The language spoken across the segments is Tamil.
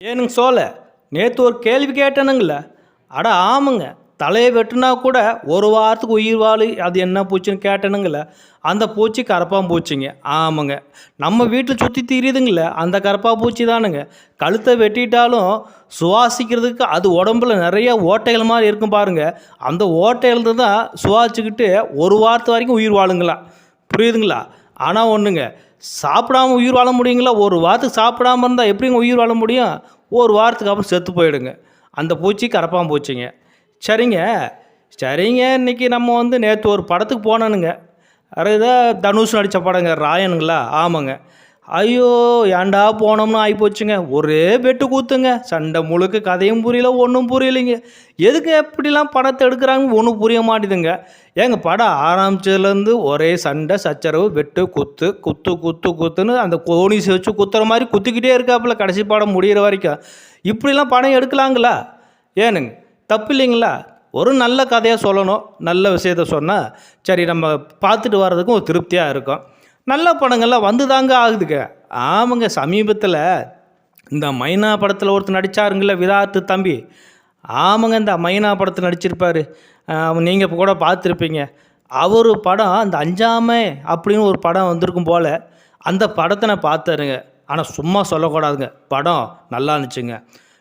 ஏனுங்க சோழ நேற்று ஒரு கேள்வி கேட்டேனுங்கள அட ஆமாங்க தலையை வெட்டினா கூட ஒரு வாரத்துக்கு உயிர் வாழு அது என்ன பூச்சின்னு கேட்டேனுங்கள அந்த பூச்சி கரப்பான் பூச்சிங்க. ஆமாங்க நம்ம வீட்டில் சுற்றி தீரியுதுங்கள அந்த கரப்பா பூச்சி தானுங்க. கழுத்தை வெட்டிட்டாலும் சுவாசிக்கிறதுக்கு அது உடம்புல நிறைய ஓட்டைகள் மாதிரி இருக்கும் பாருங்க. அந்த ஓட்டைகள் தான் சுவாசிச்சுக்கிட்டு ஒரு வாரத்து வரைக்கும் உயிர் வாழுங்களா. புரியுதுங்களா? ஆனால் ஒன்றுங்க சாப்பிடாம உயிர் வாழ முடியுங்களா? ஒரு வாரத்துக்கு சாப்பிடாம இருந்தால் எப்படிங்க உயிர் வாழ முடியும்? ஒரு வாரத்துக்கு அப்புறம் செத்து போயிடுங்க. அந்த பூச்சி கரப்பான் பூச்சிங்க. சரிங்க. சரிங்க இன்னைக்கு நம்ம வந்து நேற்று ஒரு படத்துக்கு போனோனுங்க. அதாவது தனுஷ் நடித்த படங்க ராயனுங்களா? ஆமாங்க. ஐயோ ஏன்டா போனோம்னு ஆகிப்போச்சுங்க ஒரே பெட்டு கூத்துங்க. சண்டை முழுக்க கதையும் புரியல ஒன்றும் புரியலைங்க. எதுக்கு எப்படிலாம் படத்தை எடுக்கிறாங்க ஒன்றும் புரிய மாட்டேதுங்க. ஏங்க படம் ஆரம்பிச்சதுலேருந்து ஒரே சண்டை சச்சரவு வெட்டு குத்து குத்து குத்து குத்துன்னு அந்த கோணிஸ் வச்சு குத்துற மாதிரி குத்திக்கிட்டே இருக்காப்புல கடைசி படம் முடியிற வரைக்கும். இப்படிலாம் படம் எடுக்கலாங்களா? ஏனுங்க தப்பு இல்லைங்களா? ஒரு நல்ல கதையாக சொல்லணும் நல்ல விஷயத்த சொன்னால் சரி நம்ம பார்த்துட்டு வர்றதுக்கும் ஒரு திருப்தியாக இருக்கும். நல்ல படங்கள்லாம் வந்து தாங்க ஆகுதுங்க. ஆமாங்க சமீபத்தில் இந்த மைனா படத்தில் ஒருத்தர் நடித்தாருங்கள விதார்த்து தம்பி. ஆமாங்க இந்த மைனா படத்தில் நடிச்சிருப்பார். நீங்கள் இப்போ கூட பார்த்துருப்பீங்க. அவர் படம் அந்த அஞ்சாமை அப்படின்னு ஒரு படம் வந்திருக்கும் போல் அந்த படத்தை நான் பார்த்தாருங்க ஆனால் சும்மா சொல்லக்கூடாதுங்க. படம் நல்லா இருந்துச்சுங்க.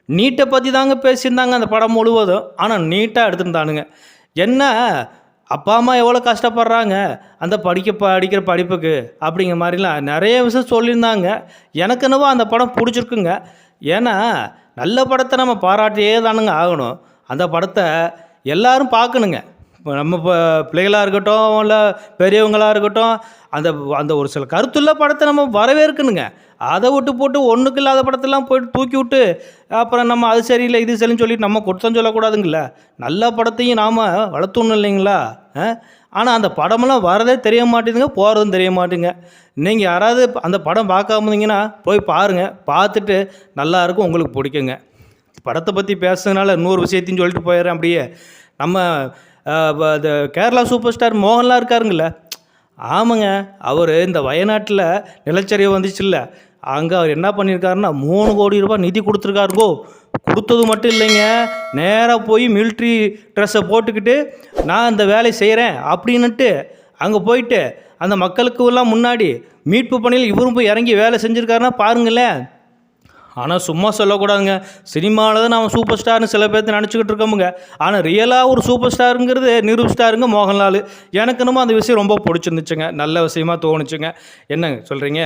நீட்டை பற்றி தாங்க பேசியிருந்தாங்க அந்த படம் முழுவதும். ஆனால் நீட்டாக எடுத்திருந்தானுங்க. என்ன அப்பா அம்மா எவ்வளோ கஷ்டப்படுறாங்க? அந்த படிக்க படிக்கிற படிப்புக்கு அப்படிங்கிற மாதிரிலாம் நிறைய விஷயம் சொல்லியிருந்தாங்க. எனக்கு என்னவோ அந்த படம் பிடிச்சிருக்குங்க. ஏன்னா நல்ல படத்தை நம்ம பாராட்டியே தானுங்க ஆகணும். அந்த படத்தை எல்லாரும் பார்க்கணுங்க. இப்போ நம்ம இப்போ பிள்ளைகளாக இருக்கட்டும் இல்லை பெரியவங்களாக இருக்கட்டும் அந்த அந்த ஒரு சில கருத்துள்ள படத்தை நம்ம வரவேற்கணுங்க. அதை விட்டு போட்டு ஒன்றுக்கு இல்லாத படத்தெல்லாம் போயிட்டு தூக்கி விட்டு அப்புறம் நம்ம அது சரியில்லை இது சரின்னு சொல்லிட்டு நம்ம குற்றம் சொல்லக்கூடாதுங்கள. நல்ல படத்தையும் நாம் வளர்த்தணும் இல்லைங்களா? ஆனால் அந்த படமெல்லாம் வரதே தெரிய மாட்டேங்குதுங்க போகிறதும் தெரிய மாட்டேங்க நீங்கள் யாராவது அந்த படம் பார்க்காம இருந்தீங்கன்னா போய் பாருங்கள் பார்த்துட்டு நல்லா இருக்கும் உங்களுக்கு பிடிக்குங்க. படத்தை பற்றி பேசுறதுனால இன்னொரு விஷயத்தையும் சொல்லிட்டு போயிடுறேன் அப்படியே. நம்ம இந்த கேரளா சூப்பர் ஸ்டார் மோகன்லாம் இருக்காருங்கள. ஆமாங்க அவர் இந்த வயநாட்டில் நிலச்சரிவு வந்துச்சுல்ல. அங்கே அவர் என்ன பண்ணியிருக்காருன்னா மூணு கோடி ரூபாய் நிதி கொடுத்துருக்காருங்கோ. கொடுத்தது மட்டும் இல்லைங்க. நேராக போய் மிலிட்ரி ட்ரெஸ்ஸை போட்டுக்கிட்டு நான் அந்த வேலையை செய்கிறேன் அப்படின்னுட்டு அங்கே போயிட்டு அந்த மக்களுக்கு எல்லாம் முன்னாடி மீட்பு பணியில் இவரும் போய் இறங்கி வேலை செஞ்சுருக்காருன்னா பாருங்களேன். ஆனால் சும்மா சொல்லக்கூடாதுங்க. சினிமாவில் தான் நம்ம சூப்பர் ஸ்டார்னு சில பேர்த்து நினச்சிக்கிட்டு இருக்கோமுங்க. ஆனால் ரியலாக ஒரு சூப்பர் ஸ்டாருங்கிறது நிரூப் ஸ்டாருங்க மோகன்லால். எனக்கு என்னமோ அந்த விஷயம் ரொம்ப பிடிச்சிருந்துச்சுங்க. நல்ல விஷயமா தோணுச்சுங்க. என்னங்க சொல்கிறீங்க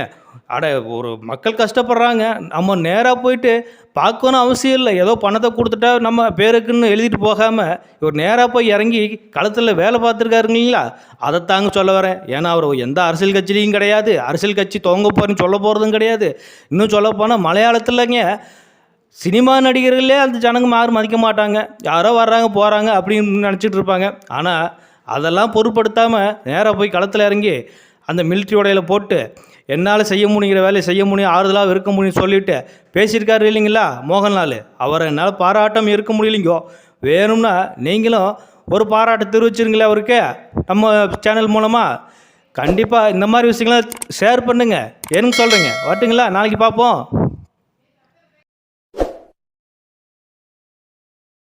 அட ஒரு மக்கள் கஷ்டப்படுறாங்க. நம்ம நேராக போயிட்டு பார்க்கணும் அவசியம் இல்லை. ஏதோ பணத்தை கொடுத்துட்டா நம்ம பேருக்குன்னு எழுதிட்டு போகாமல் இவர் நேராக போய் இறங்கி களத்தில் வேலை பார்த்துருக்காருங்களா அதை தாங்க சொல்ல வரேன். ஏன்னா அவர் எந்த அரசியல் கட்சியிலையும் கிடையாது. அரசியல் கட்சி துவங்க போகிறேன்னு சொல்ல போகிறதும் கிடையாது. இன்னும் சொல்ல போனால் மலையாளத்தில்ங்க சினிமா நடிகர்களே அந்த ஜனங்க யாரும் மதிக்க மாட்டாங்க. யாரோ வர்றாங்க போகிறாங்க அப்படின்னு நினச்சிட்டு இருப்பாங்க. ஆனால் அதெல்லாம் பொருட்படுத்தாமல் நேராக போய் களத்தில் இறங்கி அந்த மிலிட்ரி உடையில போட்டு என்னால் செய்ய முடியுங்கிற வேலையை செய்ய முடியும் ஆறுதலாக இருக்க முடியும்னு சொல்லிவிட்டு பேசியிருக்காரு இல்லைங்களா மோகன்லால்? அவரை என்னால் பாராட்டம் இருக்க முடியலைங்கோ. வேணும்னா நீங்களும் ஒரு பாராட்டு தெரிவிச்சிருங்களே அவருக்கு நம்ம சேனல் மூலமாக கண்டிப்பாக இந்த மாதிரி விஷயங்களை ஷேர் பண்ணுங்கள் என்னன்னு சொல்கிறீங்க வரட்டுங்களா? நாளைக்கு பார்ப்போம்.